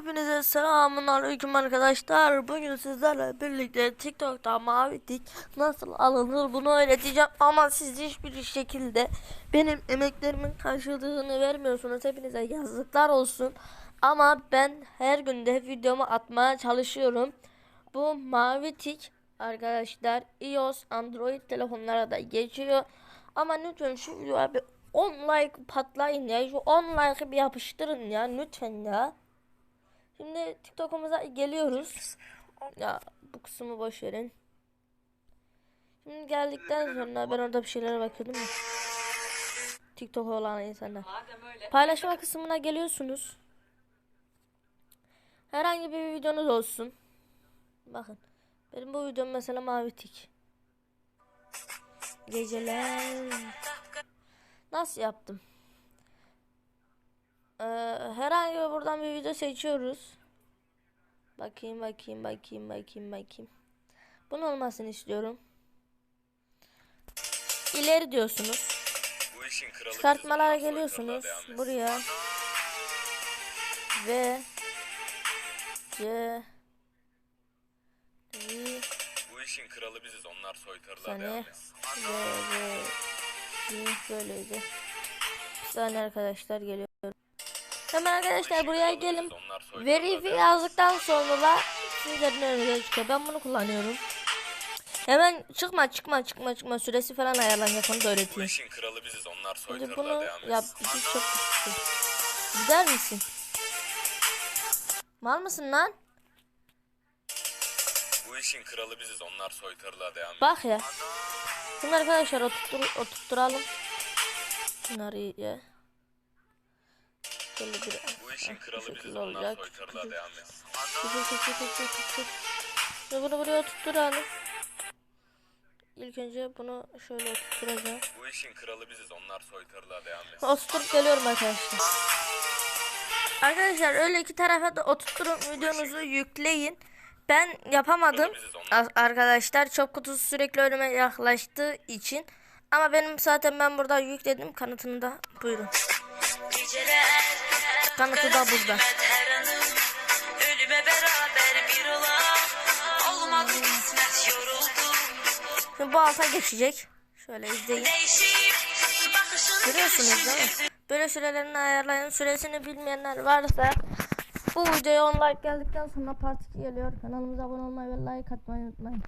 Hepinize selamun aleyküm arkadaşlar. Bugün sizlerle birlikte TikTok'ta mavi tik nasıl alınır bunu öğreteceğim. Ama siz hiçbir şekilde benim emeklerimin karşılığını vermiyorsunuz. Hepinize yazıklar olsun. Ama ben her günde videomu atmaya çalışıyorum. Bu mavi tik arkadaşlar iOS Android telefonlara da geçiyor. Ama lütfen şu videoya bir 10 like patlayın ya. Şu 10 like'ı bir yapıştırın ya lütfen ya. Şimdi TikTok'umuza geliyoruz. Ya bu kısmı boş verin. Şimdi geldikten sonra ben orada bir şeylere bakıyordum ya. TikTok olan insanlar. Paylaşma kısmına geliyorsunuz. Herhangi bir videonuz olsun. Bakın. Benim bu videom mesela mavi tik. Geceler. Nasıl yaptım? Ee, herhangi bir buradan bir video seçiyoruz. Bakayım bakayım bakayım bakayım bakayım. Bunun olmasını istiyorum. İleri diyorsunuz. Çıkartmalara geliyorsunuz. Buraya. Ve C V Bu işin kralı biziz. Onlar soytarılar Saniye. devam ve ve böyleydi. Bir saniye arkadaşlar geliyorum. Hemen arkadaşlar buraya gelin. Devam yazdıktan sonra sizlerin önünüze çıkıyor. Ben bunu kullanıyorum. Hemen çıkma çıkma çıkma çıkma süresi falan ayarlanacak onu da Bu öğreteyim. işin kralı biziz. Onlar Şimdi bunu yap bir çok güçlü. Gider misin? Mal mısın lan? Bu işin kralı biziz. Onlar soytarılar devam etsin. Bak ya. Şimdi arkadaşlar oturtur, oturtturalım. Şunları iyice. Şöyle bir Bu işin kralı Onlar olacak. soytarılar devam etsin. Tık tık tık tık. Şimdi bunu buraya oturtturalım. İlk önce bunu şöyle oturtturacağım. Bu işin kralı biziz. Onlar soytarılar devam etsin. Oturtup geliyorum arkadaşlar. Arkadaşlar öyle iki tarafa da oturtturun videonuzu yükleyin. Ben yapamadım a- arkadaşlar. Çöp kutusu sürekli önüme yaklaştığı için. Ama benim zaten ben burada yükledim. Kanıtını da buyurun. Kanıtı da burada. Şimdi bu alta geçecek. Şöyle izleyin. Görüyorsunuz değil mi? Böyle sürelerini ayarlayın. Süresini bilmeyenler varsa bu videoya 10 like geldikten sonra part 2 geliyor. Kanalımıza abone olmayı ve like atmayı unutmayın.